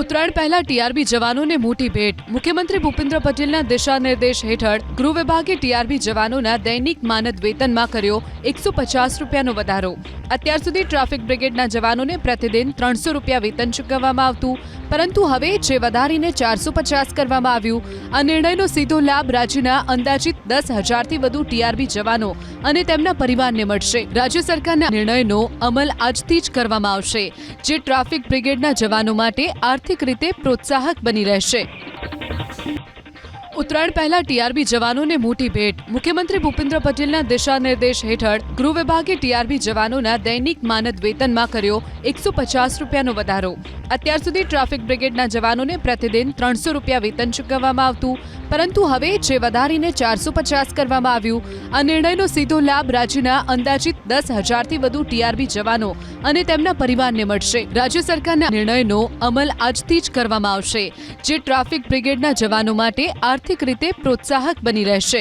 ઉત્તરાયણ પહેલા ટીઆરબી જવાનોને મોટી ભેટ. મુખ્યમંત્રી ભૂપેન્દ્ર પટેલના દિશા નિર્દેશ હેઠળ ગૃહ વિભાગે ટીઆરબી જવાનોના દૈનિક માનદ વેતનમાં કર્યો એકસો પચાસ રૂપિયાનો વધારો. અત્યાર સુધી ટ્રાફિક બ્રિગેડના જવાનોને પ્રતિદિન ત્રણસો રૂપિયા વેતન ચૂકવવામાં આવતું, પરંતુ હવે જે વધારીને ચારસો પચાસ કરવામાં આવ્યું, આ નિર્ણયનો સીધો લાભ રાજ્યના અંદાજિત દસ હજારથી વધુ ટીઆરબી જવાનો અને તેમના પરિવારને મળશે. રાજ્ય સરકારના નિર્ણયનો અમલ આજથી જ કરવામાં આવશે. જે ટ્રાફિક બ્રિગેડના જવાનો માટે આર્થિક રીતે પ્રોત્સાહક બની રહેશે. ઉત્તરાયણ પહેલા ટીઆરબી જવાનોને મોટી ભેટ. મુખ્યમંત્રી ભૂપેન્દ્ર પટેલના દિશા નિર્દેશ હેઠળ ગૃહ વિભાગે ટીઆરબી જવાનોના દૈનિક માનદ વેતનમાં કર્યો એકસો પચાસ રૂપિયાનો વધારો. અત્યાર સુધી ટ્રાફિક બ્રિગેડના જવાનોને પ્રતિદિન ત્રણસો રૂપિયા વેતન ચૂકવવામાં આવતું, પરંતુ હવે જે વધારીને ચારસો પચાસ કરવામાં આવ્યું, આ નિર્ણયનો સીધો લાભ રાજ્યના અંદાજિત દસ હજારથી વધુ ટીઆરબી જવાનો અને તેમના પરિવારને મળશે. રાજ્ય સરકારના નિર્ણયનો અમલ આજથી જ કરવામાં આવશે. જે ટ્રાફિક બ્રિગેડના જવાનો માટે આર્થિક રીતે પ્રોત્સાહક બની રહેશે.